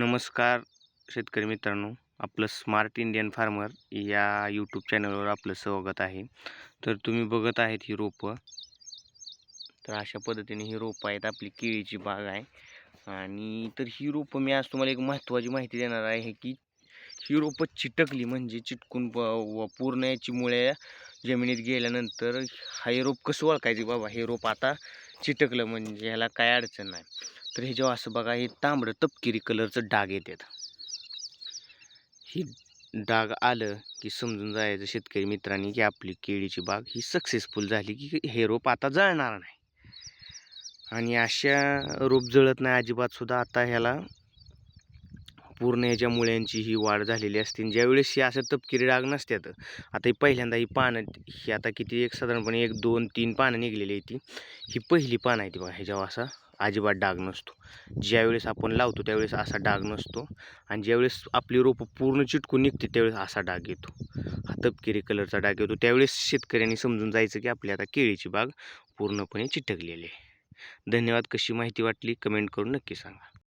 नमस्कार शेतकरी मित्रांनो. आपलं स्मार्ट इंडियन फार्मर या यूट्यूब चॅनलवर आपलं स्वागत आहे. तर तुम्ही बघत आहेत ही रोपं. तर अशा पद्धतीने ही रोपं आहेत. आपली केळीची बाग आहे. आणि तर ही रोपं मी आज तुम्हाला एक महत्त्वाची माहिती देणार आहे की ही रोपं चिटकली म्हणजे चिटकून प- व पूर्ण याची मुळे जमिनीत गेल्यानंतर हे रोप कसं ओळखायचे बाबा? हे रोप आता चिटकलं म्हणजे ह्याला काय अडचण नाही. तर हे जेव्हा असं बघा हे तांबडं तपकिरी कलरचं डाग येतात ही डाग आलं की समजून जायचं शेतकरी मित्रांनी की आपली केळीची बाग ही सक्सेसफुल झाली की हे रोप आता जळणार नाही. आणि अशा रोप जळत नाही अजिबात सुद्धा. आता ह्याला पूर्ण ह्याच्या मुळ्यांची ही वाढ झालेली असते. ज्यावेळेस ही असं तपकिरी डाग नसतात आता ही पहिल्यांदा ही पानं ही आता किती एक साधारणपणे एक दोन तीन पानं निघलेली आहे ती. ही पहिली पानं आहे ती बघा ह्याच्यावर असा अजिबात डाग नसतो. ज्यावेळेस आपण लावतो त्यावेळेस असा डाग नसतो. आणि ज्यावेळेस आपली रोपं पूर्ण चिटकून निघते त्यावेळेस असा डाग येतो. हा तपकिरी कलरचा डाग येतो. त्यावेळेस शेतकऱ्यांनी समजून जायचं की आपली आता केळीची बाग पूर्णपणे चिटकलेली आहे. धन्यवाद. कशी माहिती वाटली कमेंट करून नक्की सांगा.